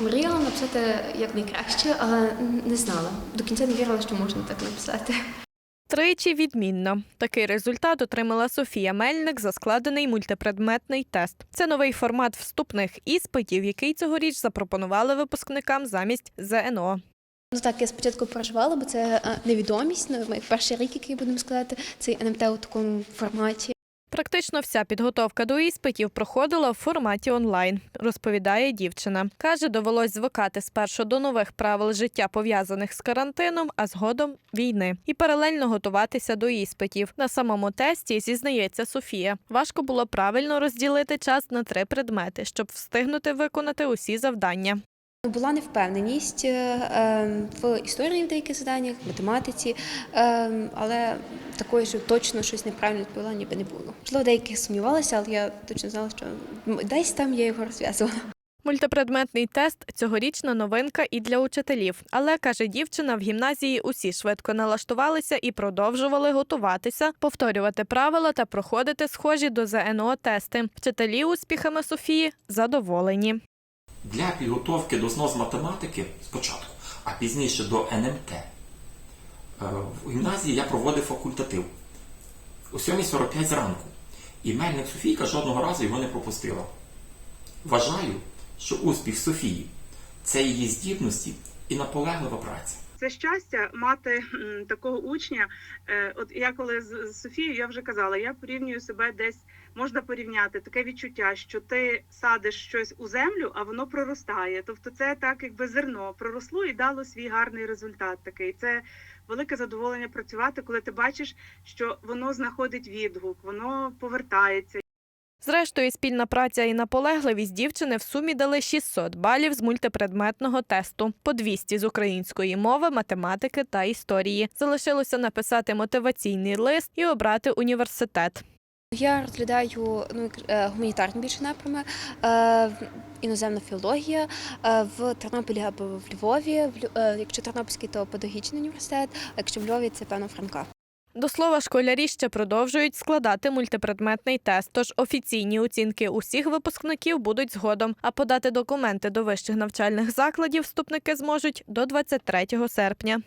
Мріяла написати як найкраще, але не знала. До кінця не вірила, що можна так написати. Тричі відмінно. Такий результат отримала Софія Мельник за складений мультипредметний тест. Це новий формат вступних іспитів, який цьогоріч запропонували випускникам замість ЗНО. Ну так, я спочатку переживала, бо це е, невідомість. Ну, перший рік, який будемо сказати, цей НМТ у такому форматі. Практично вся підготовка до іспитів проходила в форматі онлайн, розповідає дівчина. Каже, довелось звикати спершу до нових правил життя, пов'язаних з карантином, а згодом війни, і паралельно готуватися до іспитів. На самому тесті зізнається Софія. Важко було правильно розділити час на три предмети, щоб встигнути виконати усі завдання. Була невпевненість е, е, в історії в деяких заданнях, в математиці, е, але такої, що точно щось неправильно відповіла, ніби не було. Можливо, деяких сумнівалася, але я точно знала, що десь там я його розв'язувала. Мультипредметний тест цьогорічна новинка і для учителів. Але каже дівчина, в гімназії усі швидко налаштувалися і продовжували готуватися, повторювати правила та проходити схожі до ЗНО тести. Вчителі успіхами Софії задоволені. Для підготовки до ЗНО з математики спочатку, а пізніше до НМТ. е, В гімназії я проводив факультатив о 7.45 зранку. І Мельник Софійка жодного разу його не пропустила. Вважаю, що успіх Софії це її здібності і наполеглива праця. Це щастя мати такого учня. Е, От я коли з Софією я вже казала, я порівнюю себе десь можна порівняти таке відчуття, що ти садиш щось у землю, а воно проростає. Тобто, це так, якби зерно проросло і дало свій гарний результат. Такий це велике задоволення працювати, коли ти бачиш, що воно знаходить відгук, воно повертається. Зрештою, спільна праця і наполегливість дівчини в сумі дали 600 балів з мультипредметного тесту, по 200 з української мови, математики та історії. Залишилося написати мотиваційний лист і обрати університет. Я розглядаю ну, е, гуманітарні більше напрями, е, іноземна філологія е, в Тернополі або в Львові. Якщо Тернопільський, то педагогічний університет, а якщо в Львові, це певно Франка. До слова, школярі ще продовжують складати мультипредметний тест, тож офіційні оцінки усіх випускників будуть згодом. А подати документи до вищих навчальних закладів вступники зможуть до 23 серпня.